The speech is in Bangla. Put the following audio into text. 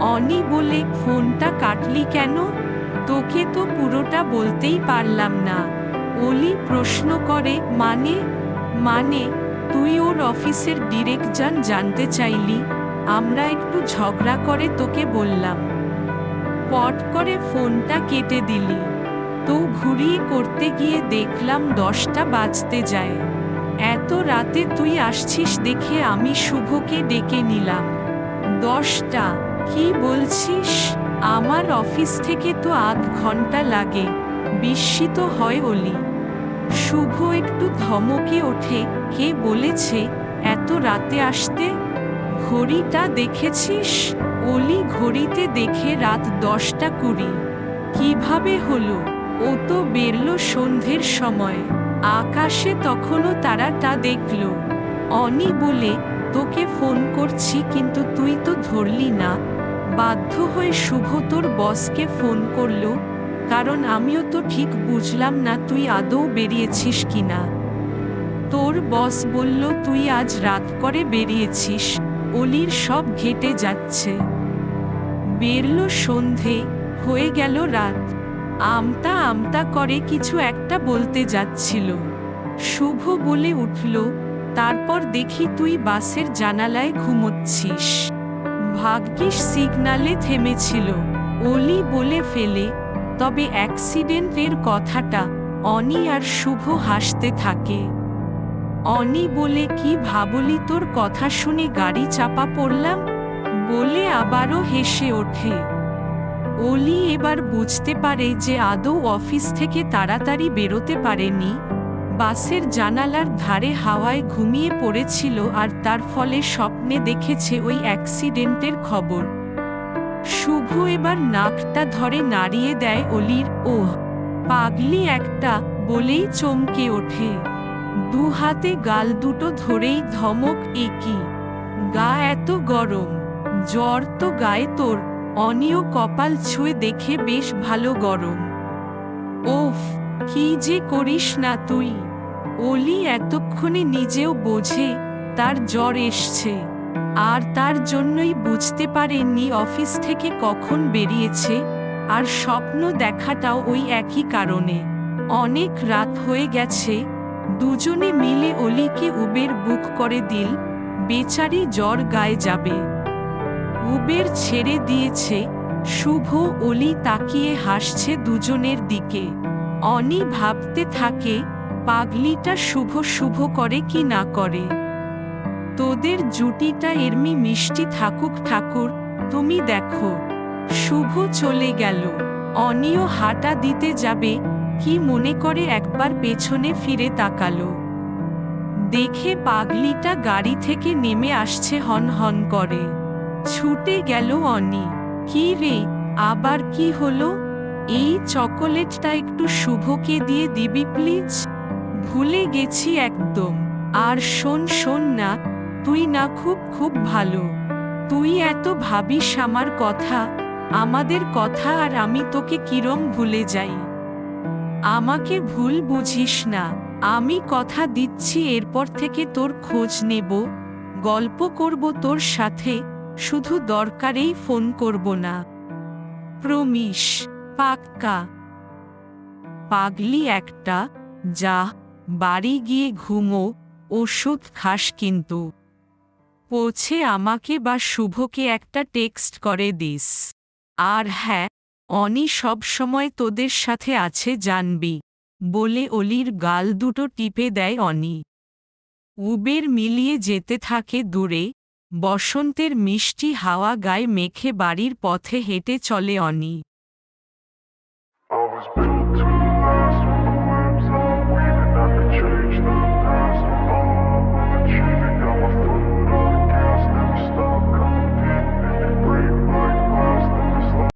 অনি বলে, ফোনটা কাটলি কেন? তোকে তো পুরোটা বলতেই পারলাম না। অলি প্রশ্ন করে মানে মানে তুই ওর অফিসের ডিরেকশন জানতে চাইলি? আমরা একটু ঝগড়া করে তোকে বললাম। পট করে ফোনটা কেটে দিলি। তো ঘুরিয়ে করতে গিয়ে দেখলাম দশটা বাজতে যায়। এত রাতে তুই আসছিস দেখে আমি শুভকে ডেকে নিলাম। দশটা কি বলছিস? আমার অফিস থেকে তো আধ ঘণ্টা লাগে, বিস্মিত হয় অলি। শুভ একটু ধমকে ওঠে, কে বলেছে এত রাতে আসতে? ঘড়িটা দেখেছিস? অলি ঘড়িতে দেখে রাত দশটা কুড়ি। কীভাবে হলো? ও তো বেরল সন্ধ্যের সময়। আকাশে তখনও তারাটা দেখল। অনি বলে তোকে ফোন করছি, কিন্তু তুই তো ধরলি না। বাধ্য হয়ে শুভ তোর বসকে ফোন করল, কারণ আমিও তো ঠিক বুঝলাম না তুই আদৌ বেরিয়েছিস কিনা তোর বস বলল, তুই আজ রাত করে বেরিয়েছিস, অলির সব ঘেটে যাচ্ছে। বেরল সন্ধে, হয়ে গেল রাত। আমতা আমতা করে কিছু একটা বলতে যাচ্ছিল। শুভ বলে উঠল তারপর দেখি তুই বাসের জানালায় ঘুমোচ্ছিস। ভাগ্যিস সিগনালে থেমেছিল। অলি বলে ফেলে, তবে অ্যাক্সিডেন্টের কথাটা অনি আর শুভ হাসতে থাকে। অনি বলে, কি ভাবলি তোর কথা শুনে গাড়ি চাপা পড়লাম? বলে আবারও হেসে ওঠে। অলি এবার বুঝতে পারে যে আদৌ অফিস থেকে তাড়াতাড়ি বেরোতে পারেনি। বাসের জানালার ধারে হাওয়ায় ঘুমিয়ে পড়েছিল আর তার ফলে স্বপ্নে দেখেছে ওই অ্যাক্সিডেন্টের খবর। শুভ এবার নাকটা ধরে নাড়িয়ে দেয় অলির, ওহ, পাগলি একটা, বলেই চমকে ওঠে। দু হাতে গাল দুটো ধরেই ধমক একই গা এত গরম, জ্বর তো গায়ে তোর, অনিয় কপাল ছুঁয়ে দেখে বেশ ভালো গরম। ওফ, কি যে করিস না তুই। অলি এতক্ষণে নিজেও বোঝে, তার জ্বর এসছে। আর তার জন্যই বুঝতে পারেননি অফিস থেকে কখন বেরিয়েছে, আর স্বপ্ন দেখাটাও ওই একই কারণে। অনেক রাত হয়ে গেছে, দুজনে মিলে অলিকে উবের বুক করে দিল, বেচারি জ্বর গায়ে যাবে। উবের ছেড়ে দিয়েছে, শুভ অলি তাকিয়ে হাসছে দুজনের দিকে। অনি ভাবতে থাকে পাগলিটা শুভ শুভ করে কি না করে? তোদের জুটিটা এরমি মিষ্টি থাকুক ঠাকুর, তুমি দেখো, শুভ চলে গেল। অনিও হাঁটা দিতে যাবে, কি মনে করে একবার পেছনে ফিরে তাকালো। দেখে পাগলিটা গাড়ি থেকে নেমে আসছে হন হন করে। ছুটে গেল অনি, কি রে, আবার কি হলো? এই চকোলেটটা একটু শুভকে দিয়ে দিবি প্লিজ? ভুলে গেছি একদম। আর শোন শোন না, তুই না খুব খুব ভালো। তুই এত ভাবিস আমার কথা, আমাদের কথা আর আমি তোকে কিরম ভুলে যাই। আমাকে ভুল বুঝিস না, আমি কথা দিচ্ছি এরপর থেকে তোর খোঁজ নেব, গল্প করব তোর সাথে, শুধু দরকারেই ফোন করব না। প্রমিস, পাক্কা। পাগলি একটা, যা বাড়ি গিয়ে ঘুমো, ওষুধ খাস কিন্তু। পৌঁছে আমাকে বা শুভকে একটা টেক্সট করে দিস। আর হ্যাঁ অনি সব সময় তোদের সাথে আছে জানবি, বলে অলির গাল দুটো টিপে দেয় অনি। উবের মিলিয়ে যেতে থাকে দূরে, বসন্তের মিষ্টি হাওয়া গায়ে মেখে বাড়ির পথে হেঁটে চলে অনি।